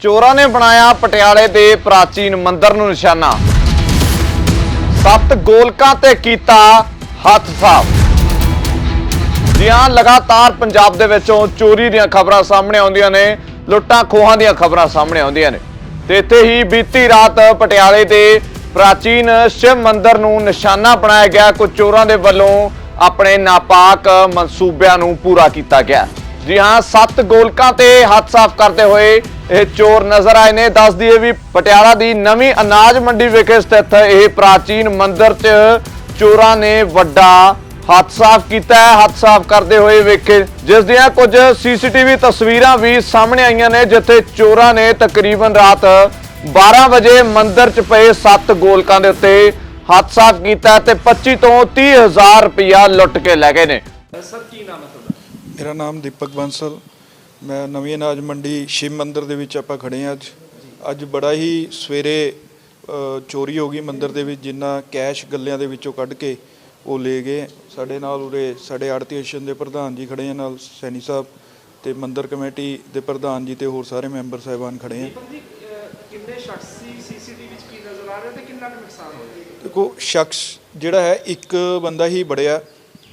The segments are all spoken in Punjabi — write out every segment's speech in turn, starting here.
ਚੋਰਾਂ ਨੇ ਬਣਾਇਆ ਪਟਿਆਲੇ ਦੇ ਪ੍ਰਾਚੀਨ ਮੰਦਿਰ ਨੂੰ ਨਿਸ਼ਾਨਾ। ਸੱਤ ਗੋਲਕਾਂ ਤੇ ਕੀਤਾ ਹੱਥ ਸਾਫ਼। ਜੀ ਲਗਾਤਾਰ ਪੰਜਾਬ ਦੇ ਵਿੱਚੋਂ ਚੋਰੀ ਦੀਆਂ ਖਬਰਾਂ ਸਾਹਮਣੇ ਆਉਂਦੀਆਂ ਨੇ, ਲੁੱਟਾਂ ਖੋਹਾਂ ਦੀਆਂ ਖਬਰਾਂ ਸਾਹਮਣੇ ਆਉਂਦੀਆਂ ਨੇ। ਤੇ ਇੱਥੇ ਹੀ ਬੀਤੀ ਰਾਤ ਪਟਿਆਲੇ ਦੇ ਪ੍ਰਾਚੀਨ ਸ਼ਿਵ ਮੰਦਿਰ ਨੂੰ ਨਿਸ਼ਾਨਾ ਬਣਾਇਆ ਗਿਆ। ਕੁਝ ਚੋਰਾਂ ਦੇ ਵੱਲੋਂ ਆਪਣੇ ਨਾਪਾਕ ਮਨਸੂਬਿਆਂ ਨੂੰ ਪੂਰਾ ਕੀਤਾ ਗਿਆ। ਜੀ ਹਾਂ, ਸੱਤ ਗੋਲਕਾਂ ਤੇ ਹੱਥ ਸਾਫ਼ ਕਰਦੇ ਹੋਏ ਇਹ ਚੋਰ ਨਜ਼ਰ ਆਏ ਨੇ। ਦੱਸ ਦਈਏ ਵੀ ਪਟਿਆਲਾ ਦੀ ਨਵੀਂ ਅਨਾਜ ਮੰਡੀ ਵਿਖੇ ਸਥਿਤ ਇਹ ਪ੍ਰਾਚੀਨ ਮੰਦਿਰ 'ਚ ਚੋਰਾਂ ਨੇ ਵੱਡਾ ਹੱਥ ਸਾਫ਼ ਕੀਤਾ ਹੈ। ਹੱਥ ਸਾਫ਼ ਕਰਦੇ ਹੋਏ ਵੇਖੇ, ਜਿਸ ਦੀਆਂ ਕੁਝ ਸੀਸੀਟੀਵੀ ਤਸਵੀਰਾਂ ਵੀ ਸਾਹਮਣੇ ਆਈਆਂ ਨੇ, ਜਿੱਥੇ ਚੋਰਾਂ ਨੇ ਤਕਰੀਬਨ ਰਾਤ 12 ਵਜੇ ਮੰਦਿਰ 'ਚ ਪਏ ਸੱਤ ਗੋਲਕਾਂ ਦੇ ਉੱਤੇ ਹੱਥ ਸਾਫ਼ ਕੀਤਾ ਤੇ 25 ਤੋਂ 30 ਹਜ਼ਾਰ ਰੁਪਇਆ ਲੁੱਟ ਕੇ ਲੈ ਗਏ ਨੇ। ਸਰ, ਕੀ ਨਾਮ ਹੈ ਮੇਰਾ ਨਾਮ ਦੀਪਕ ਬੰਸਲ ਮੈਂ ਨਵੀਂ ਅਨਾਜ ਮੰਡੀ ਸ਼ਿਵ ਮੰਦਿਰ ਦੇ ਵਿੱਚ ਆਪਾਂ ਖੜੇ ਹਾਂ ਅੱਜ। ਅੱਜ ਬੜਾ ਹੀ ਸਵੇਰੇ ਚੋਰੀ ਹੋ ਗਈ ਮੰਦਿਰ ਦੇ ਵਿੱਚ ਜਿੰਨਾ ਕੈਸ਼ ਗੱਲਿਆਂ ਦੇ ਵਿੱਚੋਂ ਕੱਢ ਕੇ ਉਹ ਲੈ ਗਏ। ਸਾਡੇ ਨਾਲ ਉਰੇ ਸਾਡੇ ਆੜਤੀ ਐਸੋਸੀਏਸ਼ਨ ਦੇ ਪ੍ਰਧਾਨ ਜੀ ਖੜੇ ਆ ਨਾਲ ਸੈਣੀ ਸਾਹਿਬ ਤੇ ਮੰਦਿਰ ਕਮੇਟੀ ਦੇ ਪ੍ਰਧਾਨ ਜੀ ਤੇ ਹੋਰ ਸਾਰੇ ਮੈਂਬਰ ਸਾਹਿਬਾਨ ਖੜੇ ਆ। ਕਿੰਨੇ ਸ਼ਖਸ ਸੀ? ਸੀਸੀਟੀਵੀ ਵਿੱਚ ਕੀ ਨਜ਼ਰ ਆ ਰਿਹਾ ਤੇ ਕਿੰਨਾ ਨੁਕਸਾਨ ਹੋਇਆ? ਦੇਖੋ ਸ਼ਖਸ ਜਿਹੜਾ ਹੈ ਇੱਕ ਬੰਦਾ ਹੀ ਬੜਿਆ।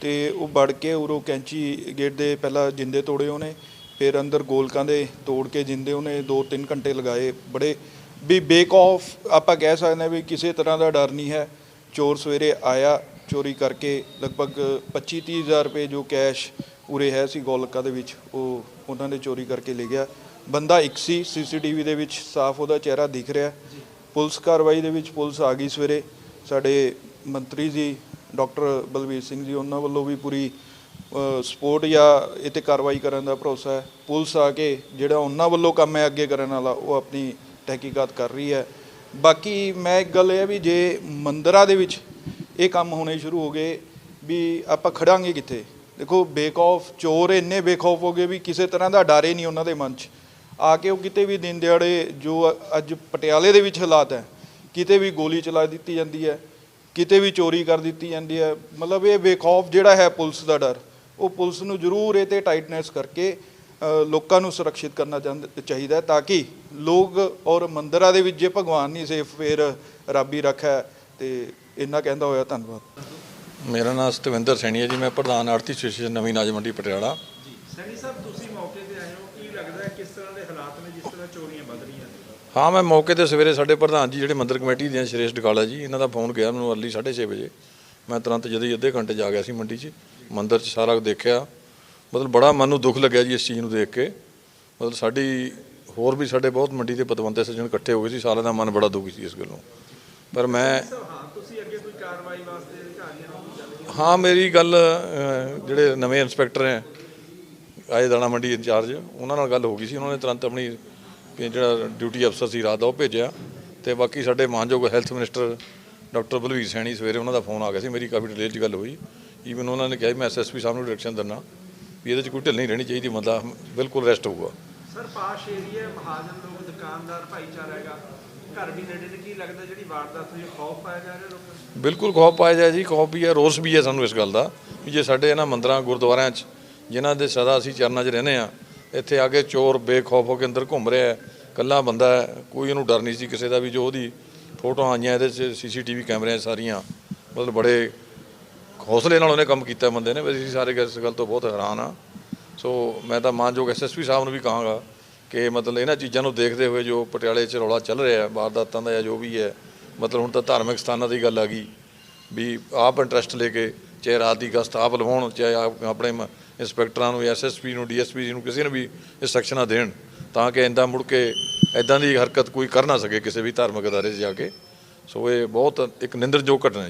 ਤੇ ਉਹ ਵੜ ਕੇ ਉਰੋਂ ਕੈਂਚੀ ਗੇਟ ਦੇ ਪਹਿਲਾਂ ਜਿੰਦੇ ਤੋੜੇ ਉਹਨੇ ਫਿਰ ਅੰਦਰ ਗੋਲਕਾਂ ਦੇ ਤੋੜ ਕੇ ਜਿੰਦੇ ਉਹਨੇ 2-3 ਘੰਟੇ ਲਗਾਏ। ਬੜੇ ਵੀ ਬੇਕ ਆਫ ਆਪਾਂ ਕਹਿ ਸਕਦੇ ਹਾਂ ਵੀ ਕਿਸੇ ਤਰ੍ਹਾਂ ਦਾ ਡਰ ਨਹੀਂ ਹੈ। ਚੋਰ ਸਵੇਰੇ ਆਇਆ ਚੋਰੀ ਕਰਕੇ ਲਗਭਗ 25-30 ਹਜ਼ਾਰ ਰੁਪਏ ਜੋ ਕੈਸ਼ ਉਰੇ ਹੈ ਸੀ ਗੋਲਕਾਂ ਦੇ ਵਿੱਚ ਉਹ ਉਹਨਾਂ ਨੇ ਚੋਰੀ ਕਰਕੇ ਲੈ ਗਿਆ। ਬੰਦਾ ਇੱਕ ਸੀ ਸੀਸੀਟੀਵੀ ਦੇ ਵਿੱਚ ਸਾਫ਼ ਉਹਦਾ ਚਿਹਰਾ ਦਿਖ ਰਿਹਾ। ਪੁਲਿਸ ਕਾਰਵਾਈ ਦੇ ਵਿੱਚ ਪੁਲਿਸ ਆ ਗਈ ਸਵੇਰੇ। ਸਾਡੇ ਮੰਤਰੀ ਜੀ ਡਾਕਟਰ ਬਲਵੀਰ ਸਿੰਘ ਜੀ, ਉਹਨਾਂ ਵੱਲੋਂ ਵੀ ਪੂਰੀ ਸਪੋਰਟ ਜਾਂ ਇਹ 'ਤੇ ਕਾਰਵਾਈ ਕਰਨ ਦਾ ਭਰੋਸਾ ਹੈ। ਪੁਲਿਸ ਆ ਕੇ ਜਿਹੜਾ ਉਹਨਾਂ ਵੱਲੋਂ ਕੰਮ ਹੈ ਅੱਗੇ ਕਰਨ ਵਾਲਾ, ਉਹ ਆਪਣੀ ਤਹਿਕੀਕਾਤ ਕਰ ਰਹੀ ਹੈ। ਬਾਕੀ ਮੈਂ ਇੱਕ ਗੱਲ ਇਹ ਹੈ ਵੀ ਜੇ ਮੰਦਰਾਂ ਦੇ ਵਿੱਚ ਇਹ ਕੰਮ ਹੋਣੇ ਸ਼ੁਰੂ ਹੋ ਗਏ, ਵੀ ਆਪਾਂ ਖੜਾਂਗੇ ਕਿੱਥੇ? ਦੇਖੋ ਬੇਕੌਫ ਚੋਰ ਇੰਨੇ ਬੇਖੌਫ ਹੋ ਗਏ ਵੀ ਕਿਸੇ ਤਰ੍ਹਾਂ ਦਾ ਡਰ ਹੀ ਨਹੀਂ ਉਹਨਾਂ ਦੇ ਮਨ 'ਚ। ਆ ਕੇ ਉਹ ਕਿਤੇ ਵੀ ਦਿਨ ਦਿਹਾੜੇ ਜੋ ਅੱਜ ਪਟਿਆਲੇ ਦੇ ਵਿੱਚ ਹਾਲਾਤ ਹੈ, ਕਿਤੇ ਵੀ ਗੋਲੀ ਚਲਾ ਦਿੱਤੀ ਜਾਂਦੀ ਹੈ ਕਿਤੇ ਵੀ ਚੋਰੀ ਕਰ ਦਿੱਤੀ ਜਾਂਦੀ ਹੈ। ਮਤਲਬ ਇਹ ਬੇਖੌਫ ਜਿਹੜਾ ਹੈ ਪੁਲਿਸ ਦਾ ਡਰ ਉਹ ਪੁਲਿਸ ਨੂੰ ਜ਼ਰੂਰ ਇਹ ਤੇ ਟਾਈਟਨੈਸ ਕਰਕੇ ਲੋਕਾਂ ਨੂੰ ਸੁਰੱਖਿਅਤ ਕਰਨਾ ਚਾਹੁੰਦੇ- ਤਾਂ ਕਿ ਲੋਕ ਔਰ ਮੰਦਰਾਂ ਦੇ ਵਿੱਚ ਜੇ ਭਗਵਾਨ ਨਹੀਂ ਸੇਫ ਫਿਰ ਰੱਬ ਹੀ ਰੱਖਾ ਤੇ ਇੰਨਾ ਕਹਿੰਦਾ ਹੋਇਆ ਧੰਨਵਾਦ। ਮੇਰਾ ਨਾਮ ਸਤਵਿੰਦਰ ਸੈਣੀ ਹੈ ਜੀ ਮੈਂ ਪ੍ਰਧਾਨ ਆੜਤੀ ਐਸੋਸੀਏਸ਼ਨ ਨਵੀਂ ਨਾਜ ਮੰਡੀ ਪਟਿਆਲਾ। ਜੀ ਸੈਣੀ ਸਾਹਿਬ ਤੁਸੀਂ ਮੌਕੇ ਤੇ ਆਏ ਹੋ ਕੀ ਲੱਗਦਾ ਹੈ ਕਿਸ ਤਰ੍ਹਾਂ ਦੇ ਹਾਲਾਤ ਨੇ ਜਿਸ ਤਰ੍ਹਾਂ ਚੋਰੀਆਂ ਵੱਧ ਰਹੀਆਂ ਨੇ? ਹਾਂ ਮੈਂ ਮੌਕੇ ਤੇ ਸਵੇਰੇ ਸਾਡੇ ਪ੍ਰਧਾਨ ਜੀ ਜਿਹੜੇ ਮੰਦਿਰ ਕਮੇਟੀ ਦੇ ਆ, ਸ਼੍ਰੇਸ਼ ਡਕਾਲਾ ਜੀ ਇਹਨਾਂ ਦਾ ਫੋਨ ਗਿਆ ਮੈਨੂੰ ਅਰਲੀ 6:30 ਵਜੇ। ਮੈਂ ਤੁਰੰਤ ਜਦ ਹੀ ਅੱਧੇ ਘੰਟੇ ਜਾ ਗਿਆ ਸੀ ਮੰਡੀ 'ਚ ਮੰਦਿਰ 'ਚ ਸਾਰਾ ਦੇਖਿਆ। ਮਤਲਬ ਬੜਾ ਮਨ ਨੂੰ ਦੁੱਖ ਲੱਗਿਆ ਜੀ ਇਸ ਚੀਜ਼ ਨੂੰ ਦੇਖ ਕੇ। ਮਤਲਬ ਸਾਡੀ ਹੋਰ ਵੀ ਸਾਡੇ ਬਹੁਤ ਮੰਡੀ ਦੇ ਪਤਵੰਤੇ ਸੱਜਣ ਇਕੱਠੇ ਹੋ ਗਏ ਸੀ ਸਾਰਿਆਂ ਦਾ ਮਨ ਬੜਾ ਦੁਖੀ ਸੀ ਇਸ ਗੱਲੋਂ। ਪਰ ਮੈਂ ਹਾਂ ਮੇਰੀ ਗੱਲ ਜਿਹੜੇ ਨਵੇਂ ਇੰਸਪੈਕਟਰ ਹੈ ਆਏ ਦਾਣਾ ਮੰਡੀ ਇੰਚਾਰਜ ਉਹਨਾਂ ਨਾਲ ਗੱਲ ਹੋ ਗਈ ਸੀ ਉਹਨਾਂ ਨੇ ਤੁਰੰਤ ਆਪਣੀ ਜਿਹੜਾ ਡਿਊਟੀ ਅਫਸਰ ਸੀ ਰਾਤ ਦਾ ਉਹ ਭੇਜਿਆ ਤੇ ਬਾਕੀ ਸਾਡੇ ਮਾਨਯੋਗ health minister doctor Balvir Saini ਸਵੇਰੇ ਉਹਨਾਂ ਦਾ ਫੋਨ ਆ ਗਿਆ ਸੀ ਮੇਰੀ ਕਾਫੀ ਡਿਟੇਲ 'ਚ ਗੱਲ ਹੋਈ। ਈਵਨ ਉਹਨਾਂ ਨੇ ਕਿਹਾ ਮੈਂ ਐਸਐਸਪੀ ਸਾਹਿਬ ਨੂੰ ਡਾਇਰੈਕਸ਼ਨ ਦਿੰਦਾ ਵੀ ਇਹਦੇ 'ਚ ਕੋਈ ਢਿੱਲ ਨਹੀਂ ਰਹਿਣੀ ਚਾਹੀਦੀ ਬੰਦਾ ਬਿਲਕੁਲ ਰੈਸਟ ਹੋਊਗਾ। ਸਰ ਪਾਸ਼ ਏਰੀਆ ਮਹਾਜਨ ਲੋਕ ਦੁਕਾਨਦਾਰ ਭਾਈਚਾਰਾ ਹੈਗਾ ਘਰ ਵੀ ਨੇੜੇ ਨੇ ਕੀ ਲੱਗਦਾ ਜਿਹੜੀ ਵਾਰਦਾਤ ਹੋਈ ਖੌਫ ਪਾਇਆ ਜਾ ਰਿਹਾ ਲੋਕਾਂ ਨੂੰ? ਬਿਲਕੁਲ ਖੌਫ ਪਾਇਆ ਜਾਏ ਜੀ ਖੌਫ ਵੀ ਹੈ ਰੋਸ ਵੀ ਹੈ ਸਾਨੂੰ ਇਸ ਗੱਲ ਦਾ ਵੀ ਜੇ ਸਾਡੇ ਇਹਨਾਂ ਮੰਦਰਾਂ ਗੁਰਦੁਆਰਿਆਂ 'ਚ ਜਿਨ੍ਹਾਂ ਦੇ ਸਦਾ ਅਸੀਂ ਚਰਨਾਂ 'ਚ ਰਹਿੰਦੇ ਆ ਇੱਥੇ ਆ ਕੇ ਚੋਰ ਬੇਖੌਫ ਹੋ ਕੇ ਅੰਦਰ ਘੁੰਮ ਰਿਹਾ ਹੈ ਕੱਲਾ ਬੰਦਾ ਹੈ, ਕੋਈ ਇਹਨੂੰ ਡਰ ਨਹੀਂ ਸੀ ਕਿਸੇ ਦਾ ਵੀ ਜੋ ਉਹਦੀ ਫੋਟੋਆਂ ਆਈਆਂ, ਇਹਦੇ 'ਚ ਸੀਸੀਟੀਵੀ ਕੈਮਰਿਆਂ ਸਾਰੀਆਂ, ਮਤਲਬ ਬੜੇ ਹੌਸਲੇ ਨਾਲ ਉਹਨੇ ਕੰਮ ਕੀਤਾ ਬੰਦੇ ਨੇ ਵੈਸੇ ਅਸੀਂ ਸਾਰੇ ਇਸ ਗੱਲ ਤੋਂ ਬਹੁਤ ਹੈਰਾਨ ਆ ਸੋ ਮੈਂ ਤਾਂ ਮਾਨਯੋਗ ਐਸਐਸਪੀ ਸਾਹਿਬ ਨੂੰ ਵੀ ਕਹਾਂਗਾ ਕਿ ਮਤਲਬ ਇਹਨਾਂ ਚੀਜ਼ਾਂ ਨੂੰ ਦੇਖਦੇ ਹੋਏ ਜੋ ਪਟਿਆਲੇ 'ਚ ਰੌਲਾ ਚੱਲ ਰਿਹਾ ਵਾਰਦਾਤਾਂ ਦਾ ਜਾਂ ਜੋ ਵੀ ਹੈ, ਮਤਲਬ ਹੁਣ ਤਾਂ ਧਾਰਮਿਕ ਸਥਾਨਾਂ ਦੀ ਗੱਲ ਆ ਗਈ ਵੀ ਆਪ ਇੰਟਰਸਟ ਲੈ ਕੇ, ਚਾਹੇ ਰਾਤ ਦੀ ਗਸਤ ਆਪ ਲਵਾਉਣ, ਚਾਹੇ ਆਪਣੇ ਮ- ਇੰਸਪੈਕਟਰਾਂ ਨੂੰ ਐਸਐਸਪੀ ਨੂੰ ਡੀਐਸਪੀ ਨੂੰ ਕਿਸੇ ਨੂੰ ਵੀ ਇੰਸਟਰਕਸ਼ਨਾਂ ਦੇਣ, ਤਾਂ ਕਿ ਇੰਦਾ ਮੁੜ ਕੇ ਇਦਾਂ ਦੀ ਹਰਕਤ ਕੋਈ ਕਰ ਨਾ ਸਕੇ ਕਿਸੇ ਵੀ ਧਾਰਮਿਕ ਅਦਾਰੇ 'ਚ ਜਾ ਕੇ। ਸੋ ਇਹ ਬਹੁਤ ਇੱਕ ਨਿੰਦਰਯੋਗ ਘਟਨਾ ਹੈ